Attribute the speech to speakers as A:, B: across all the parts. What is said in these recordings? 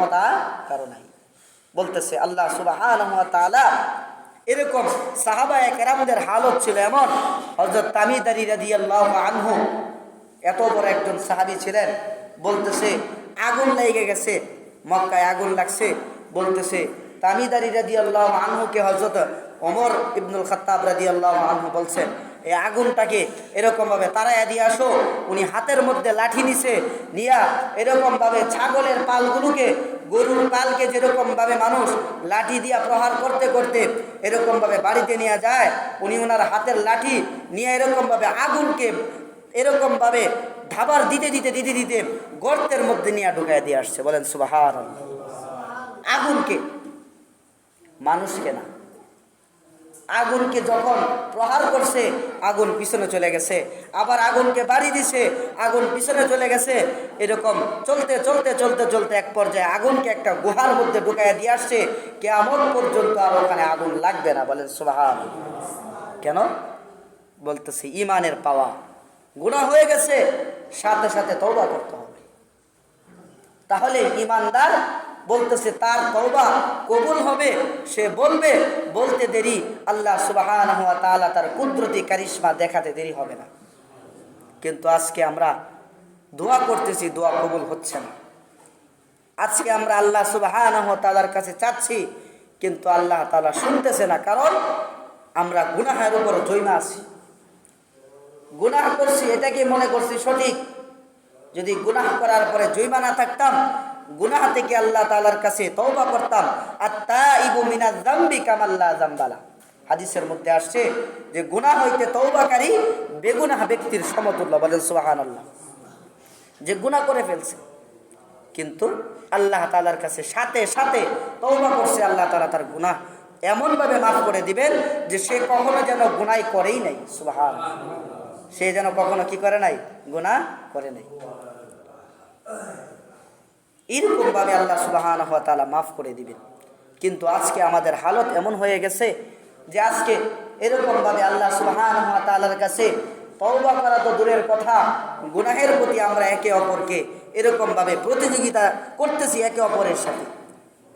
A: ক্ষমতা কারও নাই বলতেছে আল্লাহ সুবাহ এরকম সাহাবা কেরামদের হালত ছিল এমন হজরত তামিদারি রাদি আল্লাহ আনহু, এত বড় একজন সাহাবি ছিলেন, বলতেছে আগুন লেগে গেছে, মক্কায় আগুন লাগছে, বলতেছে তামিদারি রাদি আল্লাহ আনহুকে হজরত অমর ইবনুল খত্তাব রাদি আল্লাহ আনহু বলছেন এই আগুনটাকে এরকমভাবে তারাইয়া দিয়ে আসো। উনি হাতের মধ্যে লাঠি নিছে, নিয়া এরকমভাবে ছাগলের পালগুলোকে, গরুর পালকে যেরকমভাবে মানুষ লাঠি দিয়া প্রহার করতে করতে এরকমভাবে বাড়িতে নিয়ে যায়, উনি ওনার হাতের লাঠি নিয়ে এরকমভাবে আগুনকে এরকমভাবে ধাবার দিতে দিতে দিতে দিতে গর্তের মধ্যে নিয়ে ঢুকায় দিয়ে আসছে। বলেন সুবাহার আগুনকে, মানুষকে না আগুনকে যখন প্রহার করছে, আগুন পিছনে চলে গেছে। আবার আগুনকে বাড়ি দিছে, আগুন পিছনে চলে গেছে। এরকম চলতে চলতে চলতে চলতে এক পর্যায়ে আগুনকে একটা গুহার মধ্যে ঢুকাইয়া দিয়ে আসছে। কেমন পর্যন্ত আর ওখানে আগুন লাগবে না, বলেন সুবাহান। কেন? বলতেছে, ইমানের পাওয়া। গুণা হয়ে গেছে, সাথে সাথে তৌবা করতে হবে। তাহলে ইমানদার বলতেছে, তার তওবা কবুল হবে। সে বলবে, বলতে দেরি। আল্লাহ সুবাহান হওয়া তাআলা তার কুদরতি কারিশমা দেখাতে দেরি হবে না। কিন্তু আজকে আমরা দোয়া করতেছি, দোয়া কবুল হচ্ছে না। আজকে আমরা আল্লাহ সুবাহান তালার কাছে চাচ্ছি, কিন্তু আল্লাহ তালা শুনতেছে না, কারণ আমরা গুনাহের উপর জৈমা আছি। গুনাহ করছি এটাকে মনে করছি সঠিক? যদি গুনাহ করার পরে জৈমা না থাকতাম গুনাহ থেকে আল্লাহ তালার কাছে তওবা করতাম। আর তা ইবু মিনা জাম্বি কামাল্লা জাম্বালা হাদিসের মধ্যে আসছে যে গুনাহ হইতে তৌবাকারী বেগুনাহ ব্যক্তির সমতুল্য, বলেন সুবাহান আল্লাহ যে গুনাহ করে ফেলছে, কিন্তু আল্লাহ তালার কাছে সাথে সাথে তৌবা করছে, আল্লাহ তালা তার গুনাহ এমনভাবে মাফ করে দিবেন যে সে কখনো যেন গুনাই করেই নাই সুবাহান সে যেন কখনো কি করে নাই? গুনাহ করে নাই। এরকমভাবে আল্লাহ সুবাহান হওয়া তালা মাফ করে দিবেন। কিন্তু আজকে আমাদের হালত এমন হয়ে গেছে যে আজকে এরকমভাবে আল্লাহ সুবাহান হওয়া তালার কাছে তওবা করা তো দূরের কথা, গুনাহের প্রতি আমরা একে অপরকে এরকমভাবে প্রতিযোগিতা করতেছি একে অপরের সাথে।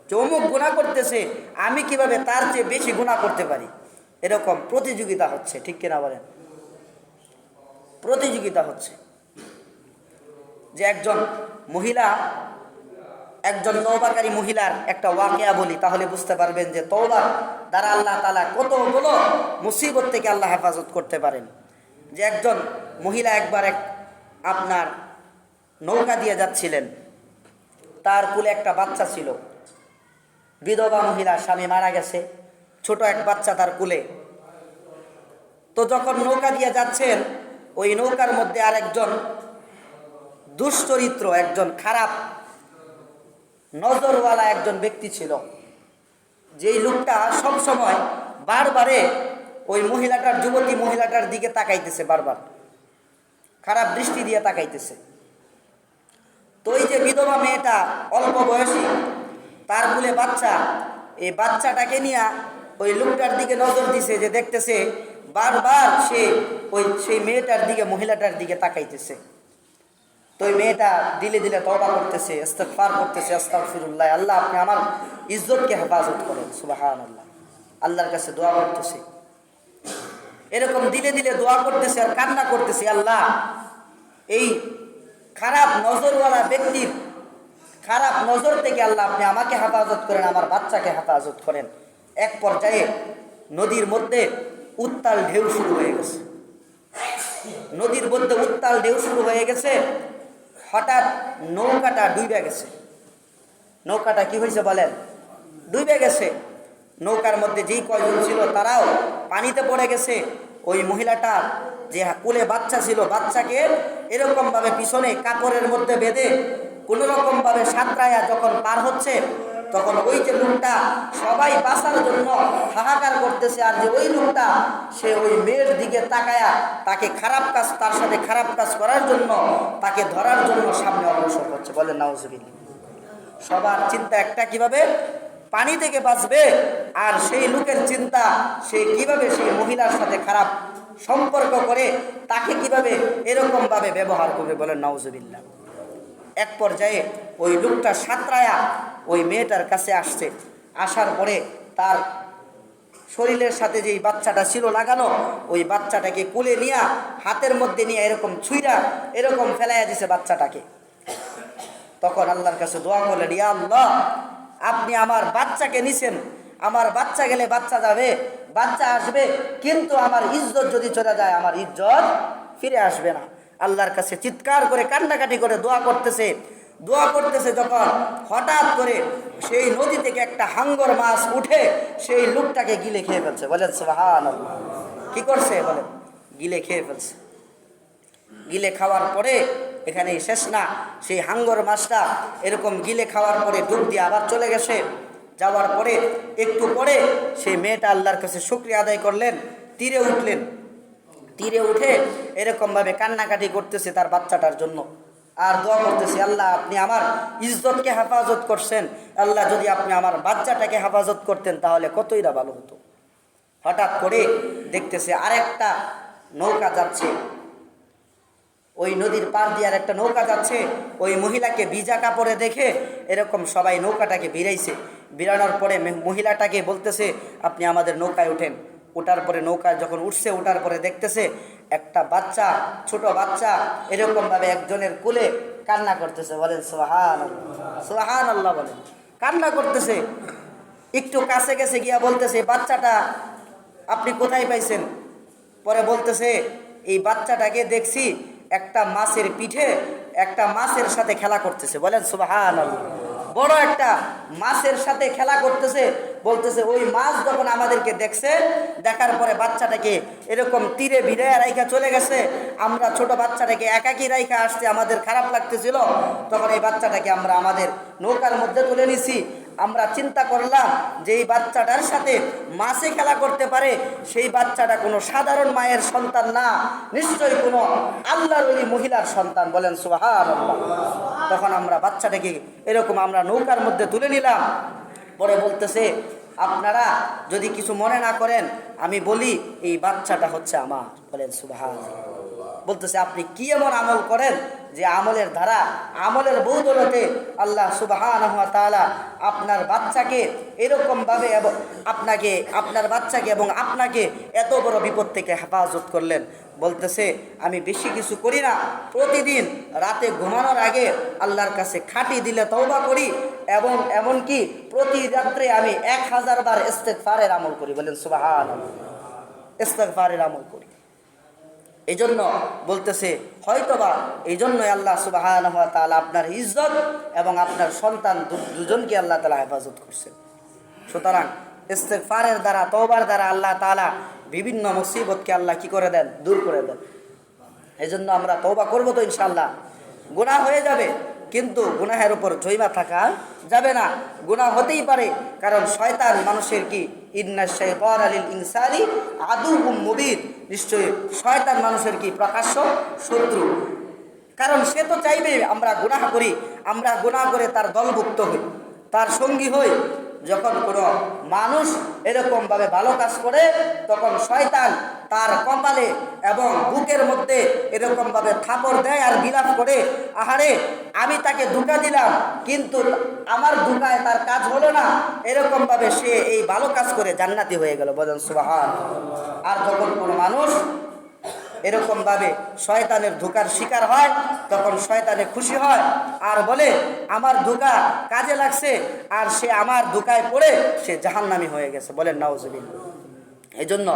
A: যে অমুক গুণা করতেছে, আমি কীভাবে তার চেয়ে বেশি গুণা করতে পারি? এরকম প্রতিযোগিতা হচ্ছে, ঠিক কিনা বলেন? প্রতিযোগিতা হচ্ছে যে একজন মহিলা একজন তৌবাকারী মহিলার একটা ওয়াকিয়া বলি, তাহলে বুঝতে পারবেন যে তৌবা দ্বারা আল্লাহ তালা কতগুলো মুসিবত থেকে আল্লাহ হেফাজত করতে পারেন। যে একজন মহিলা একবার এক আপনার নৌকা দিয়ে যাচ্ছিলেন, তার কুলে একটা বাচ্চা ছিল। বিধবা মহিলা, স্বামী মারা গেছে, ছোট এক বাচ্চা তার কুলে। তো যখন নৌকা দিয়ে যাচ্ছেন, ওই নৌকার মধ্যে আর একজন দুশ্চরিত্র, একজন খারাপ নজরওয়ালা একজন ব্যক্তি ছিল। যেই লোকটা সব সময় বারবারে ওই মহিলাটার, যুবতী মহিলাটার দিকে তাকাইতেছে বারবার। খারাপ দৃষ্টি দিয়ে তাকাইতেছে। তো ওই যে বিধবা মেয়েটা অল্প বয়সী, তার বলে, বাচ্চা, এই বাচ্চাটাকে নিয়ে ওই লোকটার দিকে নজর দিছে যে দেখতেছে বারবার সে ওই সেই মেয়েটার দিকে, মহিলাটার দিকে তাকাইতেছে। তো ওই মেয়েটা দিলে দিলে তবা করতেছে ইস্তেকফার করতেছে, আস্তাগফিরুল্লাহ। আল্লাহ আপনি আমার ইজ্জতকে হেফাজত করেন সুবাহান আল্লাহ আল্লাহর কাছে দোয়া করতেছে। এরকম দিলে দিলে দোয়া করতেছে আর কান্না করতেছে, আল্লাহ। এই খারাপ নজরওয়ালা ব্যক্তির খারাপ নজর থেকে আল্লাহ আপনি আমাকে হেফাজত করেন, আমার বাচ্চাকে হেফাজত করেন। এক পর্যায়ে নদীর মধ্যে উত্তাল ঢেউ শুরু হয়ে গেছে। নদীর মধ্যে উত্তাল ঢেউ শুরু হয়ে গেছে। হঠাৎ নৌকাটা ডুবে গেছে। নৌকাটা কি হয়েছে বলেন? ডুবে গেছে। নৌকার মধ্যে যেই কয়জন ছিল তারাও পানিতে পড়ে গেছে। ওই মহিলাটা যে কুলে বাচ্চা ছিল, বাচ্চাকে এরকমভাবে পিছনে কাপড়ের মধ্যে বেঁধে কোনোরকমভাবে সাঁতরায়া যখন পার হচ্ছে তখন ওই যে লোকটা সবাই বাঁচার জন্য হাহাকার করতেছে আর যে ওই লোকটা, সে ওই মেয়ের দিকে তাকায়া তাকে খারাপ কাজ, তার সাথে খারাপ কাজ করার জন্য, তাকে ধরার জন্য সামনে অগ্রসর হচ্ছে বলেন, নাউজুবিল্লাহ। সবার চিন্তা একটা, কীভাবে? পানি থেকে বাঁচবে আর সেই লোকের চিন্তা, সে কীভাবে সেই মহিলার সাথে খারাপ সম্পর্ক করে, তাকে কীভাবে এরকমভাবে ব্যবহার করবে? বলেন, নাউজুবিল্লাহ। এক পর্যায়ে ওই লোকটা সাঁতরায়া ওই মেয়েটার কাছে আসছে। আসার পরে তার শরীরের সাথে যেই বাচ্চাটা ছিল লাগানো, ওই বাচ্চাটাকে কুলে নিয়ে হাতের মধ্যে নিয়ে এরকম ছুঁইরা এরকম ফেলাইয়া দিছে বাচ্চাটাকে। তখন আল্লাহর কাছে দোয়া করলেন, ইয়া আল্লাহ, আপনি আমার বাচ্চাকে নিছেন। আমার বাচ্চা গেলে বাচ্চা যাবে, বাচ্চা আসবে, কিন্তু আমার ইজ্জত যদি চলে যায়, আমার ইজ্জত ফিরে আসবে না। আল্লাহর কাছে চিৎকার করে কান্নাকাটি করে দোয়া করতেছে। দোয়া করতেছে যখন হঠাৎ করে সেই নদী থেকে একটা হাঙ্গর মাছ উঠে সেই লোকটাকে গিলে খেয়ে ফেলছে। বলেন সুবহান কি করছে? বলেন, গিলে খেয়ে ফেলছে। গিলে খাওয়ার পরে এখানে শেষ না। সেই হাঙ্গর মাছটা এরকম গিলে খাওয়ার পরে ডুব দিয়ে আবার চলে গেছে। যাওয়ার পরে একটু পরে সেই মেয়েটা আল্লাহর কাছে শুক্রিয়া আদায় করলেন, তীরে উঠলেন। তীরে উঠে এরকমভাবে কান্নাকাটি করতেছে তার বাচ্চাটার জন্য। আর দোয়া করতেছে, আল্লাহ, আপনি আমার ইজ্জতকে হেফাজত করছেন। আল্লাহ, যদি আপনি আমার বাচ্চাটাকে হেফাজত করতেন, তাহলে কতই না ভালো হতো? হঠাৎ করে দেখতেছে আরেকটা নৌকা যাচ্ছে। ওই নদীর পার দিয়ে আর একটা নৌকা যাচ্ছে। ওই মহিলাকে ভিজা কাপড়ে দেখে এরকম সবাই নৌকাটাকে ভিড়াইছে। ভিড়ানোর পরে মহিলাটাকে বলতেছে, আপনি আমাদের নৌকায় ওঠেন ওঠার পরে নৌকায় যখন উঠছে ওঠার পরে দেখতেছে একটা বাচ্চা, ছোট বাচ্চা, এরকমভাবে একজনের কোলে কান্না করতেছে, বলেন সোহান সোহান আল্লাহ বলেন। কান্না করতেছে, একটু কাছে গেছে গিয়া বলতেছে, বাচ্চাটা, আপনি কোথায় পাইছেন? পরে বলতেছে, এই বাচ্চাটাকে দেখছি একটা মাছের পিঠে, একটা মাছের সাথে খেলা করতেছে। বলেন সুবাহান বড় একটা মাছের সাথে খেলা করতেছে, বলতেছে, ওই মাছ যখন আমাদেরকে দেখছে, দেখার পরে বাচ্চাটাকে এরকম তীরে ভিড়ে রাইখা চলে গেছে, আমরা ছোট বাচ্চাটাকে একাকি রাইখা আসতে আমাদের খারাপ লাগতেছিল, তখন এই বাচ্চাটাকে আমরা আমাদের নৌকার মধ্যে তুলে নিছি। আমরা চিন্তা করলাম যে এই বাচ্চাটার সাথে মাছে খেলা করতে পারে, সেই বাচ্চাটা কোনো সাধারণ মায়ের সন্তান না, নিশ্চয়ই কোনো আল্লাহর মহিলার সন্তান বলেন সুহান তখন আমরা বাচ্চাটাকে এরকম আমরা নৌকার মধ্যে তুলে নিলাম। পরে বলতেছে, আপনারা যদি কিছু মনে না করেন, আমি বলি, এই বাচ্চাটা হচ্ছে আমার। বলেন সুবাহান বলতেছে, আপনি কি এমন আমল করেন যে আমলের ধারা, আমলের বৌদলতে আল্লাহ তাআলা আপনার বাচ্চাকে এরকমভাবে এবং আপনাকে, আপনার বাচ্চাকে এবং আপনাকে এত বড় বিপদ থেকে হেফাজত করলেন? বলতেছে, আমি বেশি কিছু করি না। প্রতিদিন রাতে ঘুমানোর আগে আল্লাহর কাছে খাটি দিলে তওবা করি এবং এমনকি প্রতি রাত্রে আমি এক হাজার বার ইস্তেগফারের আমল করি। বলেন সুবাহান ইস্তেগফারের আমল করি। এই জন্য বলতেছে, হয়তোবা এই জন্যই আল্লাহ সুবাহ তাআলা আপনার ইজ্জত এবং আপনার সন্তান দুজনকে আল্লাহ তালা হেফাজত করছেন সুতরাং ইস্তেফারের দ্বারা, তওবার দ্বারা আল্লাহ তালা বিভিন্ন মুসিবতকে আল্লাহ কি করে দেন? দূর করে দেন। এই জন্য আমরা তওবা করব তো ইনশাল্লাহ গোড়া হয়ে যাবে। কিন্তু গুনাহের উপর জৈমা থাকা যাবে না। গুনাহ হতেই পারে, কারণ শয়তান মানুষের কি? ইন্না ইনসানি আদুহুম মুবিদ নিশ্চয়ই শয়তান মানুষের কি প্রকাশ্য শত্রু? কারণ সে তো চাইবে আমরা গুনাহ করি, আমরা গুনাহ করে তার দলভুক্ত হই, তার সঙ্গী হই। যখন কোনো মানুষ এরকমভাবে ভালো কাজ করে, তখন শয়তান তার কপালে এবং বুকের মধ্যে এরকমভাবে থাপড় দেয় আর বিলাপ করে, আহারে, আমি তাকে ধোকা দিলাম, কিন্তু আমার ধোকায় তার কাজ হলো না। এরকমভাবে সে এই ভালো কাজ করে জান্নাতি হয়ে গেল। বলেন সুবাহান আর যখন কোনো মানুষ এরকমভাবে শয়তানের ধোকার শিকার হয়, তখন শয়তানে খুশি হয় আর বলে, আমার ধোকা কাজে লাগছে আর সে আমার ধোকায় পড়ে সে জাহান্নামি হয়ে গেছে। বলেন নাউজুবিন এই জন্য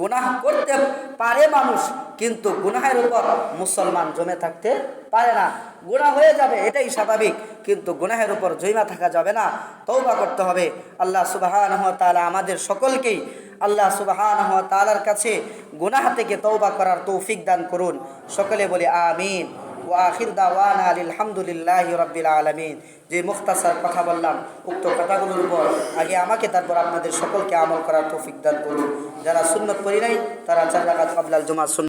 A: গুনাহ করতে পারে মানুষ, কিন্তু গুনাহের উপর মুসলমান জমে থাকতে পারে না। গুনাহ হয়ে যাবে, এটাই স্বাভাবিক, কিন্তু গুনাহের উপর জৈমা থাকা যাবে না। তৌবা করতে হবে। আল্লাহ সুবাহান তাআলা আমাদের সকলকেই আল্লাহ সুবাহান তালার কাছে গুনাহ থেকে তৌবা করার তৌফিক দান করুন। সকলে বলে আমিন। ও দাওয়ান দাওয়ানা আলহামদুলিল্লাহ রব্বিল আলমিন। যে মুখতাসার কথা বললাম, উক্ত কথাগুলোর উপর আগে আমাকে, তারপর আপনাদের সকলকে আমল করার তৌফিক দান করুন। যারা সুন্নত করি নাই, তারা চার রাখাত আবলাল জমা সুন্নত